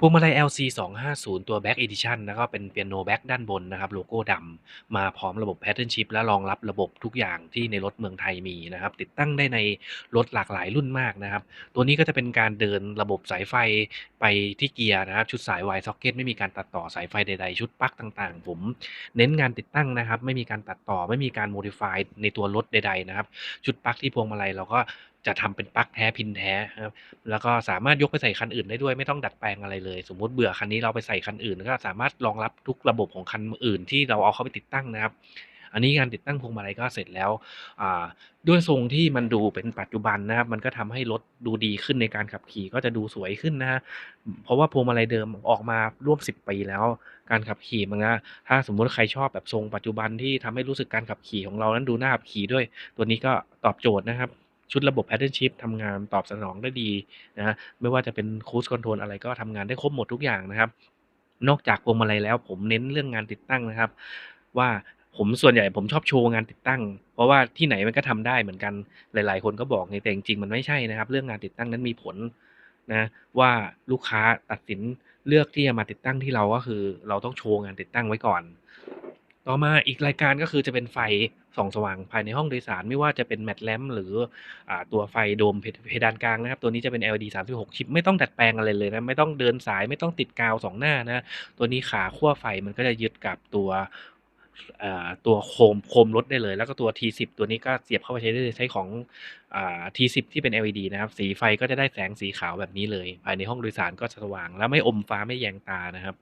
พวงมาลัย LC 250 ตัว Back Edition แล้วก็เป็นเปียโนแบ็กด้านบนนะครับ โลโก้ดำมาพร้อมระบบ Pattern Shift และรองรับระบบทุกอย่างที่ในรถเมืองไทยมีนะครับ ติดตั้งได้ในรถหลากหลายรุ่นมากนะครับ ตัวนี้ก็จะเป็นการเดินระบบสายไฟไปที่เกียร์นะครับ ชุดสาย Y socket ไม่มีการตัดต่อสายไฟใดๆ ชุดปลั๊กต่างๆ ผมเน้นงานติดตั้งนะครับ ไม่มีการตัดต่อไม่มีการ modify ในตัวรถใดๆนะครับ ชุดปลั๊กที่พวงมาลัยเราก็ จะทำเป็นปลั๊กแท้พินแท้นะครับแล้วก็สามารถยกไปใส่คันอื่นได้ด้วยไม่ต้องดัดแปลงอะไรเลย สมมุติเบื่อคันนี้เราไปใส่คันอื่นก็สามารถรองรับทุกระบบของคันอื่น ที่เราเอาเข้าไปติดตั้งนะครับ อันนี้งานติดตั้งพวงมาลัยก็เสร็จแล้วด้วยทรงที่มันดูเป็นปัจจุบันนะครับ มันก็ทำให้รถดูดีขึ้นในการขับขี่ก็จะดูสวยขึ้นนะฮะเพราะว่าพวงมาลัยเดิมออกมาร่วม 10 ปีแล้ว การขับขี่มันก็ถ้าสมมุติใครชอบแบบทรงปัจจุบันที่ทำให้รู้สึกการขับขี่ของเรานั้นดูน่าขับขี่ด้วย ตัวนี้ก็ตอบโจทย์นะครับ ชุดระบบ Pattern Shift ทำงานตอบสนองได้ดีนะไม่ว่าจะเป็น Cruise Control อะไรก็ทำงานได้ครบหมดทุกอย่างนะครับ นอกจากพวงมาลัยแล้วผมเน้นเรื่องงานติดตั้งนะครับ ว่าผมส่วนใหญ่ผมชอบโชว์งานติดตั้ง เพราะว่าที่ไหนมันก็ทำได้เหมือนกันหลาย ๆ คนก็บอกไงแต่จริงๆมันไม่ใช่นะครับ เรื่องงานติดตั้งนั้นมีผลนะว่าลูกค้าตัดสินเลือกที่จะมาติดตั้งที่เราก็คือ เราต้องโชว์งานติดตั้งไว้ก่อน ต่อมาอีกรายการก็คือจะเป็นไฟส่องสว่างภายในห้องโดยสารไม่ว่าจะเป็นแมตแลมหรืออตัวไฟโดมเพดานกลางนะครับ ตัวนี้จะเป็น LED 36 ชิปไม่ต้องดัดแปลงอะไรเลยนะ ไม่ต้องเดินสายไม่ต้องติดกาวสองหน้านะ ตัวนี้ขาขั้วไฟมันก็จะยึดกับตัวตัวโคมโคมรถได้เลย แล้วก็ตัว T10 ตัวนี้ก็เสียบเข้าไปใช้ได้ใช้ของอ T10 ที่เป็น LED นะครับ สีไฟก็จะได้แสงสีขาวแบบนี้เลย ภายในห้องโดยสารก็สว่าง แล้วไม่อมฟ้าไม่แยงตานะครับ